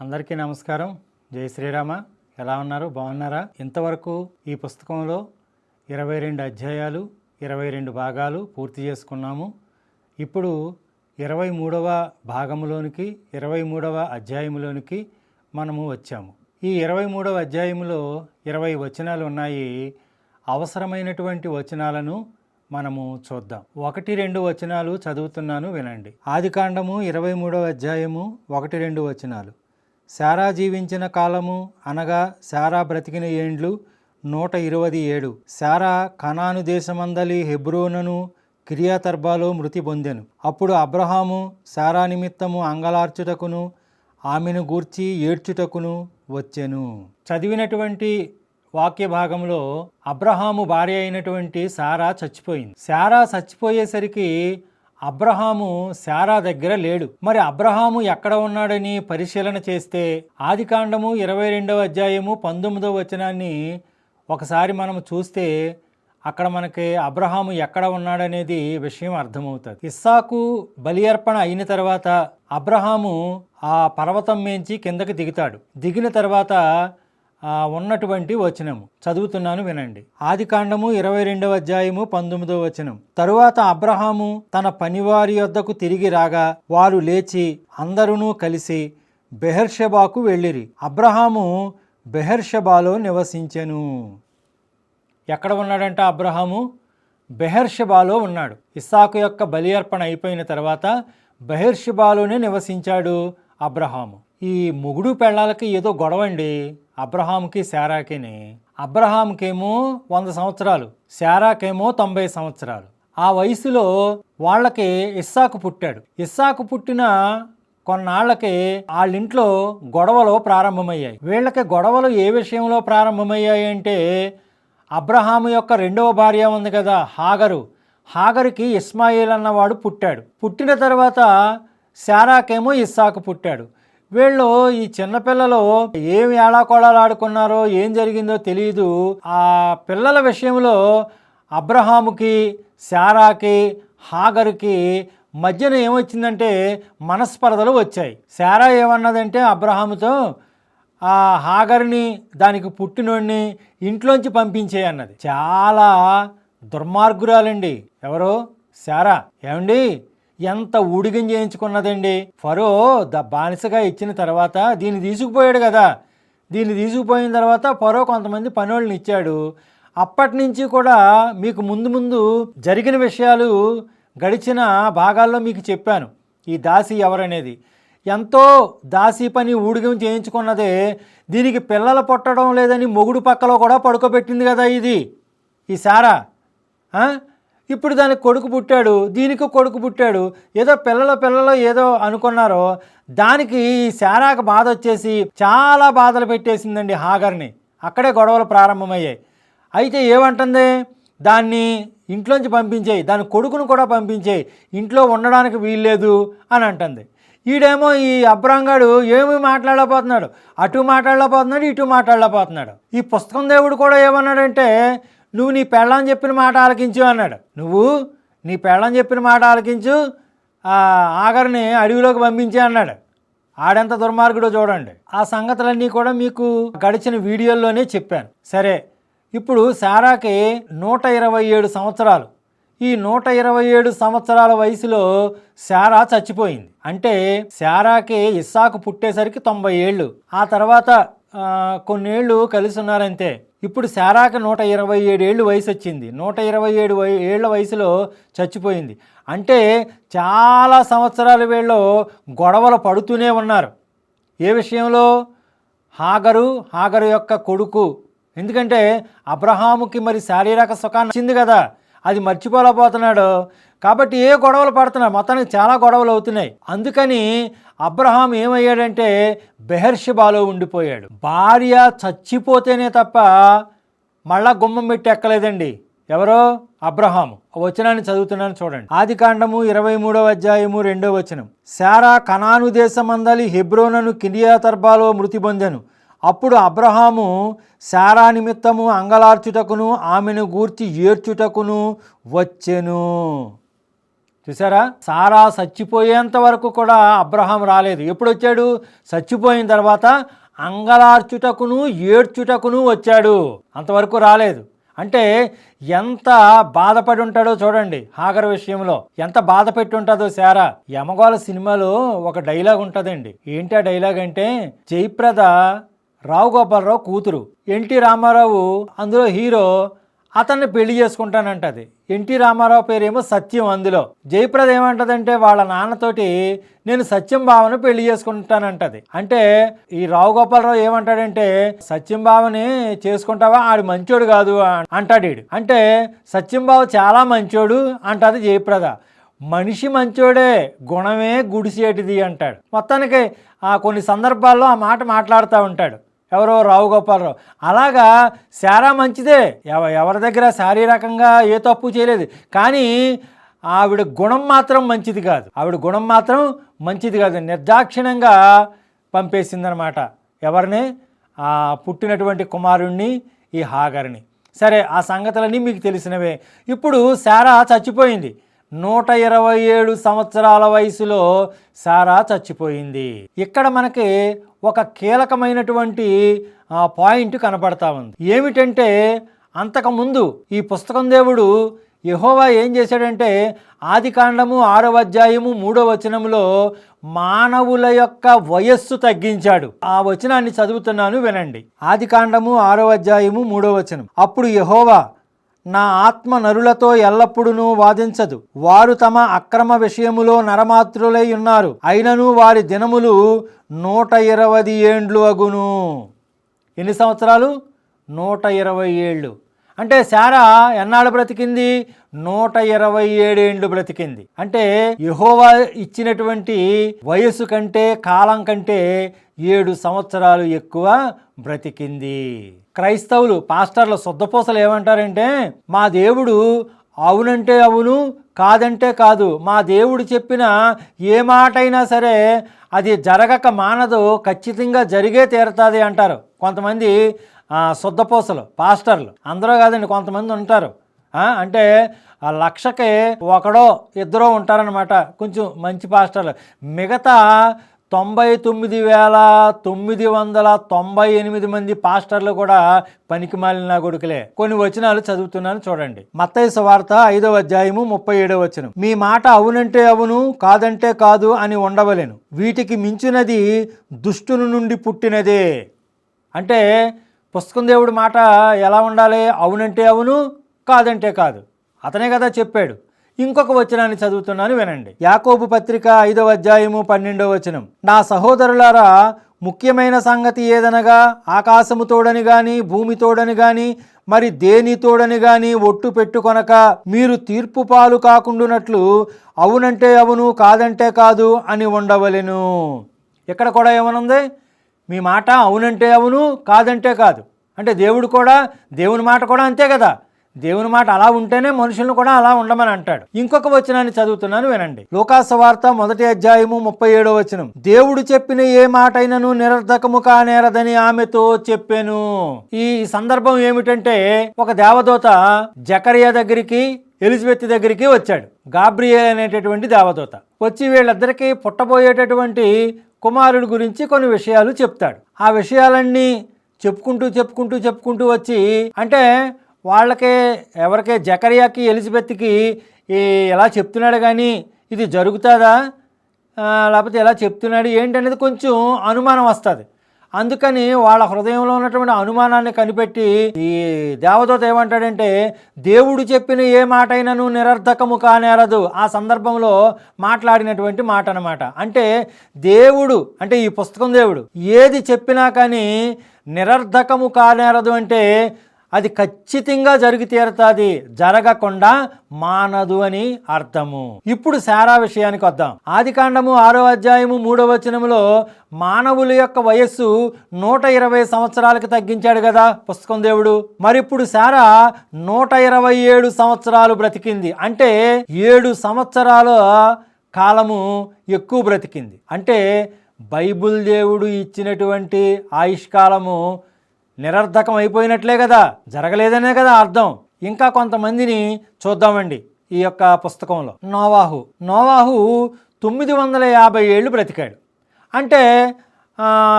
అందరికీ నమస్కారం. జై శ్రీరామ. ఎలా ఉన్నారు? బాగున్నారా? ఇంతవరకు ఈ పుస్తకంలో ఇరవై రెండు అధ్యాయాలు ఇరవై రెండు భాగాలు పూర్తి చేసుకున్నాము. ఇప్పుడు ఇరవై మూడవ భాగంలోనికి ఇరవై మూడవ అధ్యాయంలోనికి మనము వచ్చాము. ఈ ఇరవై మూడవ అధ్యాయంలో ఇరవై వచనాలు ఉన్నాయి. అవసరమైనటువంటి వచనాలను మనము చూద్దాం. ఒకటి రెండు వచనాలు చదువుతున్నాను వినండి. ఆదికాండము ఇరవై మూడవ అధ్యాయము ఒకటి రెండు వచనాలు. శారా జీవించిన కాలము అనగా శారా బ్రతికిన ఏండ్లు నూట ఇరవై ఏడు. శారా కనాను దేశమందలి హెబ్రోనను కిరియాతర్బాలో మృతి పొందెను. అప్పుడు అబ్రహాము శారా నిమిత్తము అంగలార్చుటకును ఆమెను గూర్చి ఏడ్చుటకును వచ్చెను. చదివినటువంటి వాక్య భాగంలో అబ్రహాము భార్య అయినటువంటి శారా చచ్చిపోయింది. శారా చచ్చిపోయేసరికి అబ్రహాము శారా దగ్గర లేడు. మరి అబ్రహాము ఎక్కడ ఉన్నాడని పరిశీలన చేస్తే ఆదికాండము ఇరవై రెండవ అధ్యాయము పంతొమ్మిదవ వచనాన్ని ఒకసారి మనం చూస్తే అక్కడ మనకి అబ్రహాము ఎక్కడ ఉన్నాడనేది విషయం అర్థమవుతుంది. ఇస్సాకు బలి అర్పణ అయిన తర్వాత అబ్రహాము ఆ పర్వతం మేంచి కిందకి దిగుతాడు. దిగిన తర్వాత ఉన్నటువంటి వచనము. చదువుతున్నాను వినండి. ఆది కాండము ఇరవై రెండవ అధ్యాయము పంతొమ్మిదవ వచనం. తరువాత అబ్రహాము తన పనివారి యొద్దకు తిరిగి రాగా వారు లేచి అందరూ కలిసి బెహర్షబాకు వెళ్ళిరి. అబ్రహాము బెహర్షబాలో నివసించెను. ఎక్కడ ఉన్నాడంట అబ్రహాము? బెహర్షబాలో ఉన్నాడు. ఇస్సాకు యొక్క బలి అర్పణ అయిపోయిన తర్వాత బెహర్షబాలోనే నివసించాడు అబ్రహాము. ఈ మొగుడు పెళ్ళాలకి ఏదో గొడవ అండి అబ్రహాంకి శారాకిని. అబ్రహాంకేమో వంద సంవత్సరాలు శారాకేమో తొంభై సంవత్సరాలు. ఆ వయసులో వాళ్ళకి ఇస్సాకు పుట్టాడు. ఇస్సాకు పుట్టిన కొన్నాళ్ళకి వాళ్ళింట్లో గొడవలు ప్రారంభమయ్యాయి. వీళ్ళకి గొడవలు ఏ విషయంలో ప్రారంభమయ్యాయి అంటే అబ్రహాము యొక్క రెండవ భార్య ఉంది కదా హాగరు. హాగరికి ఇస్మాయిల్ అన్నవాడు పుట్టాడు. పుట్టిన తర్వాత శారాకేమో ఇస్సాకు పుట్టాడు. వీళ్ళు ఈ చిన్నపిల్లలు ఏం ఏడాకోడాలు ఆడుకున్నారో ఏం జరిగిందో తెలియదు ఆ పిల్లల విషయంలో అబ్రహాముకి శారాకి హాగర్కి మధ్యన ఏమొచ్చిందంటే మనస్పర్ధలు వచ్చాయి. శారా ఏమన్నదంటే అబ్రహాముతో ఆ హాగర్ని దానికి పుట్టినోడిని ఇంట్లోంచి పంపించేయన్నది చాలా దుర్మార్గురాలండి. ఎవరు? శారా. ఏమండి? ఎంత ఊడిగం చేయించుకున్నదండి? ఫరో ద బానిసగా ఇచ్చిన తర్వాత దీన్ని తీసుకుపోయాడు కదా. దీన్ని తీసుకుపోయిన తర్వాత ఫరో కొంతమంది పనోళ్ళని ఇచ్చాడు. అప్పటి నుంచి కూడా మీకు ముందు ముందు జరిగిన విషయాలు గడిచిన భాగాల్లో మీకు చెప్పాను. ఈ దాసి ఎవరనేది? ఎంతో దాసి పని ఊడిగం చేయించుకున్నదే దీనికి పిల్లలు పుట్టడం లేదని మొగుడు పక్కలో కూడా పడుకోబెట్టింది కదా ఇది. ఈ సారా? ఇప్పుడు దానికి కొడుకు పుట్టాడు దీనికి కొడుకు పుట్టాడు ఏదో పిల్లలు పిల్లలు ఏదో అనుకున్నారో దానికి ఈ శారాకు బాధ వచ్చేసి చాలా బాధలు పెట్టేసిందండి హాగర్ని. అక్కడే గొడవలు ప్రారంభమయ్యాయి. అయితే ఏమంటుంది? దాన్ని ఇంట్లోంచి పంపించేయి దాని కొడుకును కూడా పంపించేయి ఇంట్లో ఉండడానికి వీల్లేదు అని అంటుంది. ఈడేమో ఈ అబ్రాంగాడు ఏమి మాట్లాడలేకపోతున్నాడు అటు మాట్లాడలేకపోతున్నాడు ఇటు మాట్లాడలేకపోతున్నాడు. ఈ పుస్తకం దేవుడు కూడా ఏమన్నాడంటే నువ్వు నీ పెళ్ళని చెప్పిన మాట ఆలకించు అన్నాడు. నువ్వు నీ పెళ్ళని చెప్పిన మాట ఆలకించు ఆఖరిని అడవిలోకి పంపించే అన్నాడు. ఆడెంత దుర్మార్గుడో చూడండి. ఆ సంగతులన్నీ కూడా మీకు గడిచిన వీడియోల్లోనే చెప్పాను. సరే ఇప్పుడు సారాకి నూట ఇరవై ఏడు సంవత్సరాలు. ఈ నూట ఇరవై ఏడు సంవత్సరాల వయసులో శారా చచ్చిపోయింది. అంటే శారాకి ఇస్సాకు పుట్టేసరికి తొంభై ఏళ్ళు. ఆ తర్వాత కొన్నేళ్ళు కలిసి ఉన్నారంతే. ఇప్పుడు శారాకి నూట ఇరవై ఏడు ఏళ్ళు వయసు వచ్చింది నూట ఇరవై ఏడు వయ ఏళ్ళ వయసులో చచ్చిపోయింది. అంటే చాలా సంవత్సరాల వీళ్ళు గొడవలు పడుతూనే ఉన్నారు. ఏ విషయంలో? హాగరు హాగరు యొక్క కొడుకు. ఎందుకంటే అబ్రహాముకి మరి శారీరక సుఖాన్ని వచ్చింది కదా. అది మర్చిపోలేకపోతున్నాడు. కాబట్టి ఏ గొడవలు పడుతున్నాడు మొత్తానికి చాలా గొడవలు అవుతున్నాయి. అందుకని అబ్రహాం ఏమయ్యాడంటే బెహర్షిబాలో ఉండిపోయాడు. భార్య చచ్చిపోతేనే తప్ప మళ్ళా గుమ్మం పెట్టి ఎక్కలేదండి. ఎవరో? అబ్రహాము. ఆ వచనాన్ని చదువుతున్నాను చూడండి. ఆది కాండము ఇరవై మూడవ అధ్యాయము రెండో వచనం. శారా కనాను దేశమందలి హెబ్రోనను కిరియాతర్బాలో మృతి పొందెను. అప్పుడు అబ్రహాము శారా నిమిత్తము అంగలార్చుటకును ఆమెను గూర్చి ఏడ్చుటకును వచ్చెను. చూసారా? సారా చచ్చిపోయేంత వరకు కూడా అబ్రహాం రాలేదు. ఎప్పుడు వచ్చాడు చచ్చిపోయిన తర్వాత అంగలార్చుటకును ఏడ్చుటకును వచ్చాడు. అంతవరకు రాలేదు. అంటే ఎంత బాధపడి ఉంటాడో చూడండి హాగర్ విషయంలో. ఎంత బాధ పెట్టి ఉంటుందో శారా. యమగోళ సినిమాలో ఒక డైలాగ్ ఉంటుందండి. ఏంటి ఆ డైలాగ్ అంటే జయప్రద రావు గోపాలరావు కూతురు. ఎన్టీ రామారావు అందులో హీరో అతన్ని పెళ్ళి చేసుకుంటానంటది. ఎన్టీ రామారావు పేరేమో సత్యం అందులో. జయప్రద ఏమంటదంటే వాళ్ళ నాన్నతోటి నేను సత్యం బావను పెళ్ళి చేసుకుంటానంటది. అంటే ఈ రావు గోపాలరావు ఏమంటాడంటే సత్యం బావని చేసుకుంటావా? ఆడు మంచోడు కాదు అంటాడు ఈడు. అంటే సత్యం బావ చాలా మంచోడు అంటది జయప్రద. మనిషి మంచోడే గుణమే గుడిసేటిది అంటాడు. మొత్తానికి ఆ కొన్ని సందర్భాల్లో ఆ మాట మాట్లాడుతూ ఉంటాడు. ఎవరో రావు గోపాలరావు అలాగా శారా మంచిదే. ఎవ ఎవరి దగ్గర శారీరకంగా ఏ తప్పు చేయలేదు. కానీ ఆవిడ గుణం మాత్రం మంచిది కాదు. ఆవిడ గుణం మాత్రం మంచిది కాదు. నిర్దాక్షిణ్యంగా పంపేసిందనమాట. ఎవరిని? ఆ పుట్టినటువంటి కుమారుణ్ణి ఈ హాగర్ని. సరే ఆ సంగతులన్నీ మీకు తెలిసినవే. ఇప్పుడు శారా చచ్చిపోయింది. నూట ఇరవై ఏడు సంవత్సరాల వయసులో సారా చచ్చిపోయింది. ఇక్కడ మనకి ఒక కీలకమైనటువంటి పాయింట్ కనపడతా ఉంది. ఏమిటంటే అంతకుముందు ఈ పుస్తకం దేవుడు యహోవా ఏం చేశాడంటే ఆది కాండము ఆరవ అధ్యాయము మూడో వచనంలో మానవుల యొక్క వయస్సు తగ్గించాడు. ఆ వచనాన్ని చదువుతున్నాను వినండి. ఆది కాండము ఆరో అధ్యాయము మూడో వచనం. అప్పుడు యహోవా నా ఆత్మ నరులతో ఎల్లప్పుడూ వాదించదు. వారు తమ అక్రమ విషయములో నరమాత్రులై ఉన్నారు. అయినను వారి దినములు నూట ఇరవై ఏండ్లు అగును. ఎన్ని సంవత్సరాలు? నూట ఇరవై ఏళ్ళు. అంటే శారా ఎన్నాళ్ళు బ్రతికింది? నూట ఇరవై ఏడేండ్లు బ్రతికింది. అంటే యహోవా ఇచ్చినటువంటి వయస్సు కంటే కాలం కంటే ఏడు సంవత్సరాలు ఎక్కువ బ్రతికింది. క్రైస్తవులు పాస్టర్ల శుద్ధపూసలు ఏమంటారంటే మా దేవుడు అవునంటే అవును కాదంటే కాదు. మా దేవుడు చెప్పిన ఏ మాట అయినా సరే అది జరగక మానదు ఖచ్చితంగా జరిగే తీరుతుంది అంటారు కొంతమంది ఆ, శుద్ధపూసలు పాస్టర్లు. అందరూ కాదండి కొంతమంది ఉంటారు. అంటే ఆ లక్షకి ఒకడో ఇద్దరో ఉంటారనమాట కొంచెం మంచి పాస్టర్లు. మిగతా తొంభై తొమ్మిది వేల తొమ్మిది వందల తొంభై ఎనిమిది మంది పాస్టర్లు కూడా పనికి మాలిన కొడుకులే. కొన్ని వచనాలు చదువుతున్నాను చూడండి. మత్తైస వార్త ఐదవ అధ్యాయము ముప్పై ఏడవ వచనం. మీ మాట అవునంటే అవును కాదంటే కాదు అని ఉండవలేను. వీటికి మించినది దుష్టుని నుండి పుట్టినదే. అంటే పుస్తకం దేవుడి మాట ఎలా ఉండాలి? అవునంటే అవును కాదంటే కాదు. అతనే కదా చెప్పాడు. ఇంకొక వచనాన్ని చదువుతున్నాను వినండి. యాకోబు పత్రిక ఐదవ అధ్యాయము పన్నెండవ వచనం. నా సహోదరులారా ముఖ్యమైన సంగతి ఏదనగా ఆకాశము తోడని గాని భూమి తోడని గాని మరి దేని తోడని గాని ఒట్టు పెట్టుకొనక మీరు తీర్పు పాలు కాకుండునట్లు అవునంటే అవును కాదంటే కాదు అని ఉండవలెను. ఇక్కడ కూడా ఏమనుంది? మీ మాట అవునంటే అవును కాదంటే కాదు. అంటే దేవుడు కూడా దేవుని మాట కూడా అంతే కదా. దేవుని మాట అలా ఉంటేనే మనుషులను కూడా అలా ఉండమని అంటాడు. ఇంకొక వచనాన్ని చదువుతున్నాను వినండి. లోకాసవార్త మొదటి అధ్యాయము ముప్పై ఏడో వచనం. దేవుడు చెప్పిన ఏ మాట అయినను నిరర్ధకము కానేరదని ఆమెతో చెప్పాను. ఈ సందర్భం ఏమిటంటే ఒక దేవదూత జకరియా దగ్గరికి ఎలిజబెత్ దగ్గరికి వచ్చాడు. గాబ్రియల్ అనేటటువంటి దేవదూత. వచ్చి వీళ్ళిద్దరికీ పుట్టబోయేటటువంటి కుమారుడి గురించి కొన్ని విషయాలు చెప్తాడు. ఆ విషయాలన్నీ చెప్పుకుంటూ చెప్పుకుంటూ చెప్పుకుంటూ వచ్చి అంటే వాళ్ళకే ఎవరికే జకరియాకి ఎలిజబెత్కి ఎలా చెప్తున్నాడు కానీ ఇది జరుగుతుందా? లేకపోతే ఎలా చెప్తున్నాడు ఏంటనేది కొంచెం అనుమానం వస్తుంది. అందుకని వాళ్ళ హృదయంలో ఉన్నటువంటి అనుమానాన్ని కనిపెట్టి ఈ దేవదూత ఏమంటాడంటే దేవుడు చెప్పిన ఏ మాట అయినను నిరర్ధకము కానేరదు. ఆ సందర్భంలో మాట్లాడినటువంటి మాట అనమాట అంటే దేవుడు అంటే ఈ పుస్తకం దేవుడు ఏది చెప్పినా కానీ నిరర్ధకము కానేరదు అంటే అది ఖచ్చితంగా జరిగి తీరుతుంది జరగకుండా మానదు అని అర్థము. ఇప్పుడు సారా విషయానికి వద్దాం. ఆది కాండము ఆరో అధ్యాయము మూడో వచనములో మానవుల యొక్క వయస్సు నూట ఇరవై సంవత్సరాలకి తగ్గించాడు కదా పుస్తకం దేవుడు. మరి ఇప్పుడు సారా నూట ఇరవై ఏడు సంవత్సరాలు బ్రతికింది. అంటే ఏడు సంవత్సరాల కాలము ఎక్కువ బ్రతికింది. అంటే బైబుల్ దేవుడు ఇచ్చినటువంటి ఆయుష్కాలము నిరర్ధకం అయిపోయినట్లే కదా జరగలేదనే కదా అర్థం. ఇంకా కొంతమందిని చూద్దామండి ఈ యొక్క పుస్తకంలో. నోవాహు. నోవాహు తొమ్మిది వందల యాభై ఏళ్ళు బ్రతికాడు. అంటే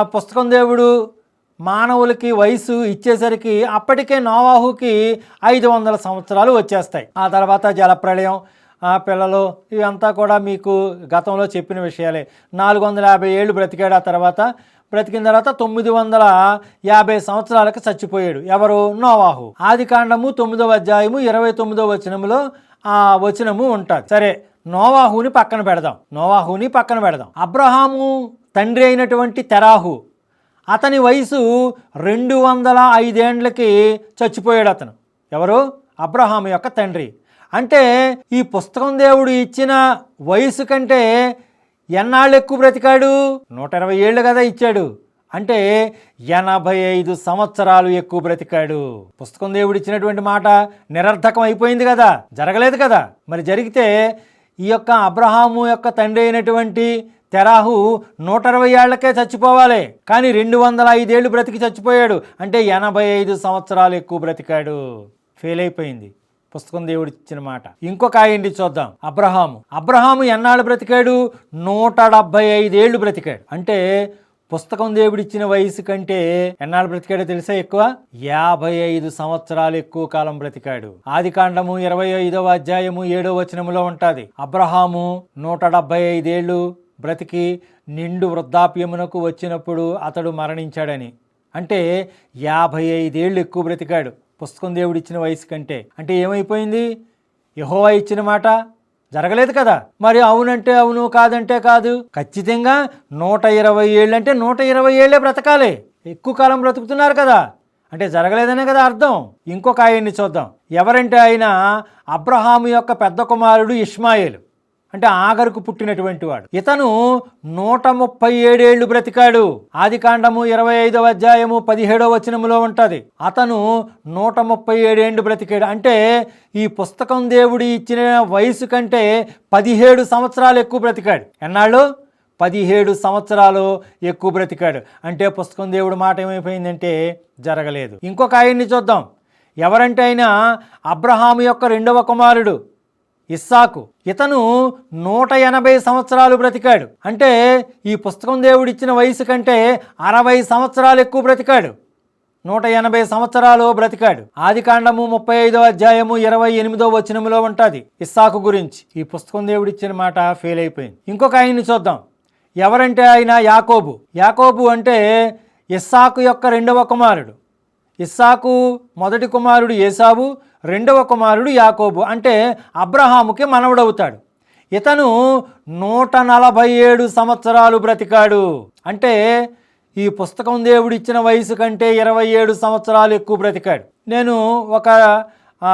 పుస్తకం దేవుడు మానవులకి వయసు ఇచ్చేసరికి అప్పటికే నోవాహుకి ఐదు వందల సంవత్సరాలు వచ్చేస్తాయి. ఆ తర్వాత జలప్రళయం పిల్లలు ఇవంతా కూడా మీకు గతంలో చెప్పిన విషయాలే. నాలుగు వందల యాభై ఏళ్ళు బ్రతికాడు ఆ తర్వాత బ్రతికిన తర్వాత తొమ్మిది వందల యాభై సంవత్సరాలకు చచ్చిపోయాడు. ఎవరు? నోవాహు. ఆది కాండము తొమ్మిదవ అధ్యాయము ఇరవై తొమ్మిదవ వచనములో ఆ వచనము ఉంటుంది. సరే నోవాహుని పక్కన పెడదాం. నోవాహుని పక్కన పెడదాం. అబ్రహాము తండ్రి అయినటువంటి తెరాహు అతని వయసు రెండు వందల ఐదేండ్లకి చచ్చిపోయాడు అతను. ఎవరు? అబ్రహాము యొక్క తండ్రి. అంటే ఈ పుస్తకం దేవుడు ఇచ్చిన వయసు కంటే ఎన్నాళ్ళు ఎక్కువ బ్రతికాడు? నూట ఇరవై ఏళ్ళు కదా ఇచ్చాడు. అంటే ఎనభై ఐదు సంవత్సరాలు ఎక్కువ బ్రతికాడు. పుస్తకం దేవుడు ఇచ్చినటువంటి మాట నిరర్థకం అయిపోయింది కదా. జరగలేదు కదా. మరి జరిగితే ఈ యొక్క అబ్రహాము యొక్క తండ్రి అయినటువంటి తెరాహు నూట అరవై ఏళ్ళకే చచ్చిపోవాలి. కానీ రెండు వందల ఐదేళ్ళు బ్రతికి చచ్చిపోయాడు. అంటే ఎనభై ఐదు సంవత్సరాలు ఎక్కువ బ్రతికాడు. ఫెయిల్ అయిపోయింది పుస్తకం దేవుడు ఇచ్చిన మాట. ఇంకొక ఆయండి చూద్దాం. అబ్రహాము. అబ్రహాము ఎన్నాళ్ళు బ్రతికాడు? నూట డెబ్బై ఐదేళ్ళు బ్రతికాడు. అంటే పుస్తకం దేవుడిచ్చిన వయసు కంటే ఎన్నాళ్ళు బ్రతికాడో తెలుసా ఎక్కువ? యాభై ఐదు సంవత్సరాలు ఎక్కువ కాలం బ్రతికాడు. ఆది కాండము ఇరవై ఐదవ అధ్యాయము ఏడో వచనములో ఉంటుంది. అబ్రహాము నూట డెబ్బై ఐదేళ్ళు బ్రతికి నిండు వృద్ధాప్యమునకు వచ్చినప్పుడు అతడు మరణించాడని. అంటే యాభై ఐదేళ్ళు ఎక్కువ బ్రతికాడు. పుస్తకం దేవుడిచ్చిన వయసు కంటే. అంటే ఏమైపోయింది? యహోవా ఇచ్చిన మాట జరగలేదు కదా? మరి అవునంటే అవును కాదంటే కాదు. ఖచ్చితంగా నూట ఇరవై ఏళ్ళు అంటే నూట ఇరవై ఏళ్ళే బ్రతకాలి. ఎక్కువ కాలం బ్రతుకుతున్నారు కదా? అంటే జరగలేదనే కదా అర్థం. ఇంకొక ఆయన్ని చూద్దాం. ఎవరంటే ఆయన? అబ్రహాము యొక్క పెద్ద కుమారుడు ఇష్మాయేలు. అంటే ఆగరుకు పుట్టినటువంటి వాడు. ఇతను నూట ముప్పై ఏడేళ్ళు బ్రతికాడు. ఆది కాండము ఇరవై ఐదవ అధ్యాయము పదిహేడవ వచనములో ఉంటుంది. అతను నూట ముప్పై ఏడేళ్ళు బ్రతికాడు. అంటే ఈ పుస్తకం దేవుడి ఇచ్చిన వయసు కంటే పదిహేడు సంవత్సరాలు ఎక్కువ బ్రతికాడు. ఎన్నాళ్ళు? పదిహేడు సంవత్సరాలు ఎక్కువ బ్రతికాడు. అంటే పుస్తకం దేవుడు మాట ఏమైపోయిందంటే జరగలేదు. ఇంకొక ఆయన్ని చూద్దాం. ఎవరంటే అయినా అబ్రహాము యొక్క రెండవ కుమారుడు. ఇస్సాకు. ఇతను నూట ఎనభై సంవత్సరాలు బ్రతికాడు. అంటే ఈ పుస్తకం దేవుడిచ్చిన వయసు కంటే అరవై సంవత్సరాలు ఎక్కువ బ్రతికాడు. నూట ఎనభై సంవత్సరాలు బ్రతికాడు. ఆది కాండము ముప్పై ఐదో అధ్యాయము ఇరవై ఎనిమిదో వచనములో ఉంటుంది. ఇస్సాకు గురించి. ఈ పుస్తకం దేవుడిచ్చిన మాట ఫెయిల్ అయిపోయింది. ఇంకొక ఆయన్ని చూద్దాం. ఎవరంటే ఆయన? యాకోబు. యాకోబు అంటే ఇస్సాకు యొక్క రెండవ కుమారుడు. ఇస్సాకు మొదటి కుమారుడు ఏసావు రెండవ కుమారుడు యాకోబు. అంటే అబ్రహాముకి మనవడవుతాడు. ఇతను నూట నలభై ఏడు సంవత్సరాలు బ్రతికాడు. అంటే ఈ పుస్తకం దేవుడిచ్చిన వయసు కంటే ఇరవై ఏడు సంవత్సరాలు ఎక్కువ బ్రతికాడు. నేను ఒక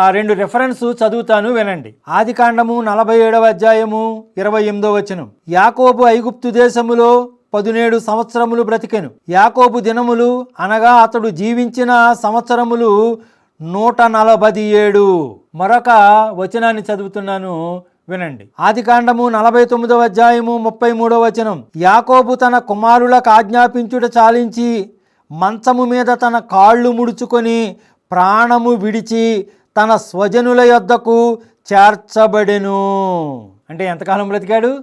రెండు రెఫరెన్స్ చదువుతాను వినండి. ఆది కాండము నలభై ఏడవ అధ్యాయము ఇరవై ఎనిమిదో వచనం. యాకోబు ఐగుప్తు దేశములో పదునేడు సంవత్సరములు బ్రతికెను. యాకోబు దినములు అనగా అతడు జీవించిన సంవత్సరములు నూట నలభై ఏడు. మరొక వచనాన్ని చదువుతున్నాను వినండి. ఆది కాండము నలభై తొమ్మిదవ అధ్యాయము ముప్పై మూడవ వచనం. యాకోబు తన కుమారులకు ఆజ్ఞాపించుట చాలించి మంచము మీద తన కాళ్ళు ముడుచుకొని ప్రాణము విడిచి తన స్వజనుల యొద్దకు చేర్చబడెను. అంటే ఎంతకాలం బ్రతికాడు?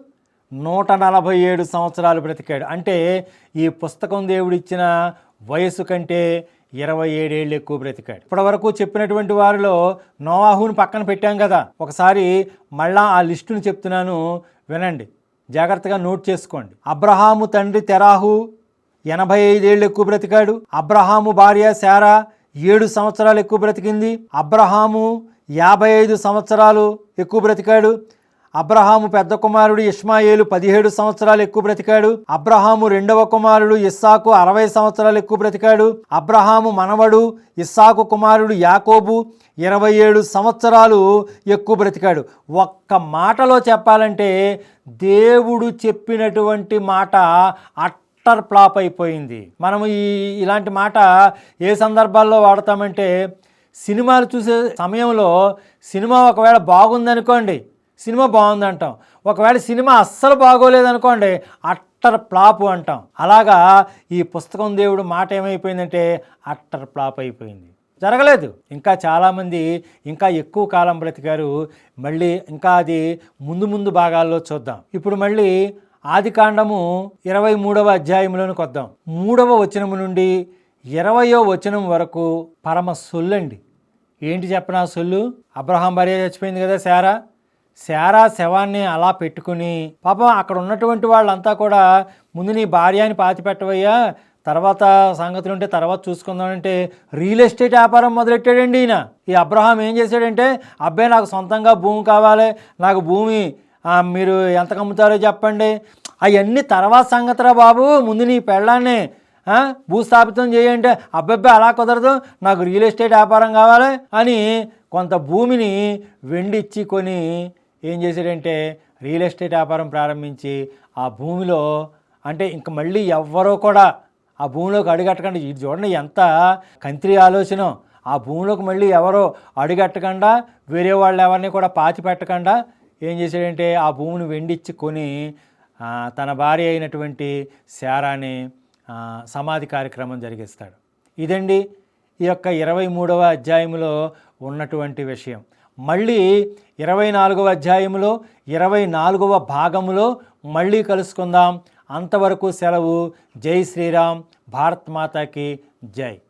నూట నలభై ఏడు సంవత్సరాలు బ్రతికాడు. అంటే ఈ పుస్తకం దేవుడిచ్చిన వయసు కంటే ఇరవై ఏడేళ్ళు ఎక్కువ బ్రతికాడు. ఇప్పటి వరకు చెప్పినటువంటి వారిలో నోవాహుని పక్కన పెట్టాం కదా. ఒకసారి మళ్ళా ఆ లిస్టును చెప్తున్నాను వినండి. జాగ్రత్తగా నోట్ చేసుకోండి. అబ్రహాము తండ్రి తెరాహు ఎనభై ఐదేళ్ళు ఎక్కువ బ్రతికాడు. అబ్రహాము భార్య శారా ఏడు సంవత్సరాలు ఎక్కువ బ్రతికింది. అబ్రహాము యాభై ఐదు సంవత్సరాలు ఎక్కువ బ్రతికాడు. అబ్రహాము పెద్ద కుమారుడు ఇష్మాయేలు పదిహేడు సంవత్సరాలు ఎక్కువ బ్రతికాడు. అబ్రహాము రెండవ కుమారుడు ఇస్సాకు అరవై సంవత్సరాలు ఎక్కువ బ్రతికాడు. అబ్రహాము మనవడు ఇస్సాకు కుమారుడు యాకోబు ఇరవై ఏడు సంవత్సరాలు ఎక్కువ బ్రతికాడు. ఒక్క మాటలో చెప్పాలంటే దేవుడు చెప్పినటువంటి మాట అట్టర్ ఫ్లాప్ అయిపోయింది. మనము ఈ ఇలాంటి మాట ఏ సందర్భాల్లో వాడతామంటే సినిమాలు చూసే సమయంలో సినిమా ఒకవేళ బాగుందనుకోండి సినిమా బాగుందంటాం. ఒకవేళ సినిమా అస్సలు బాగోలేదనుకోండి అట్టర్ ప్లాపు అంటాం. అలాగా ఈ పుస్తకం దేవుడు మాట ఏమైపోయిందంటే అట్టర్ ప్లాప్ అయిపోయింది. జరగలేదు. ఇంకా చాలామంది ఇంకా ఎక్కువ కాలం బ్రతికారు. మళ్ళీ ఇంకా అది ముందు ముందు భాగాల్లో చూద్దాం. ఇప్పుడు మళ్ళీ ఆది కాండము ఇరవై మూడవ అధ్యాయంలోనికి వద్దాం మూడవ వచనము నుండి ఇరవయో వచనం వరకు పరమ సొల్లండి. ఏంటి చెప్పనా సొల్లు? అబ్రహాం భార్య చచ్చిపోయింది కదా సారా శారా శవాన్ని అలా పెట్టుకుని పాపం అక్కడ ఉన్నటువంటి వాళ్ళంతా కూడా ముందు నీ భార్యని పాతి పెట్టవయ్యా తర్వాత సంగతులు ఉంటే తర్వాత చూసుకుందామంటే రియల్ ఎస్టేట్ వ్యాపారం మొదలెట్టాడండి ఈయన. ఈ అబ్రహాం ఏం చేశాడంటే అబ్బాయి నాకు సొంతంగా భూమి కావాలి నాకు భూమి మీరు ఎంత కమ్ముతారో చెప్పండి. అవన్నీ తర్వాత సంగతిరా బాబు ముందు నీ పెళ్ళాన్ని భూస్థాపితం చేయంటే అబ్బాయి అలా కుదరదు నాకు రియల్ ఎస్టేట్ వ్యాపారం కావాలి అని కొంత భూమిని వెండిచ్చి కొని ఏం చేశాడంటే రియల్ ఎస్టేట్ వ్యాపారం ప్రారంభించి ఆ భూమిలో అంటే ఇంక మళ్ళీ ఎవ్వరూ కూడా ఆ భూమిలోకి అడుగట్టకండి. ఇది చూడండి ఎంత కంత్రి ఆలోచన. ఆ భూమిలోకి మళ్ళీ ఎవరో అడుగట్టకుండా వేరే వాళ్ళు ఎవరిని కూడా పాతి పెట్టకుండా ఏం చేశాడంటే ఆ భూమిని వెండిచ్చి కొని తన భార్య అయినటువంటి శారాని సమాధి కార్యక్రమం జరిగిస్తాడు. ఇదండి ఈ యొక్క ఇరవై మూడవ అధ్యాయంలో ఉన్నటువంటి విషయం. మళ్ళీ ఇరవై నాలుగవ అధ్యాయంలో ఇరవై నాలుగవ భాగంలో మళ్ళీ కలుసుకుందాం. అంతవరకు సెలవు. జై శ్రీరామ్. భారత్ మాతాకి జై.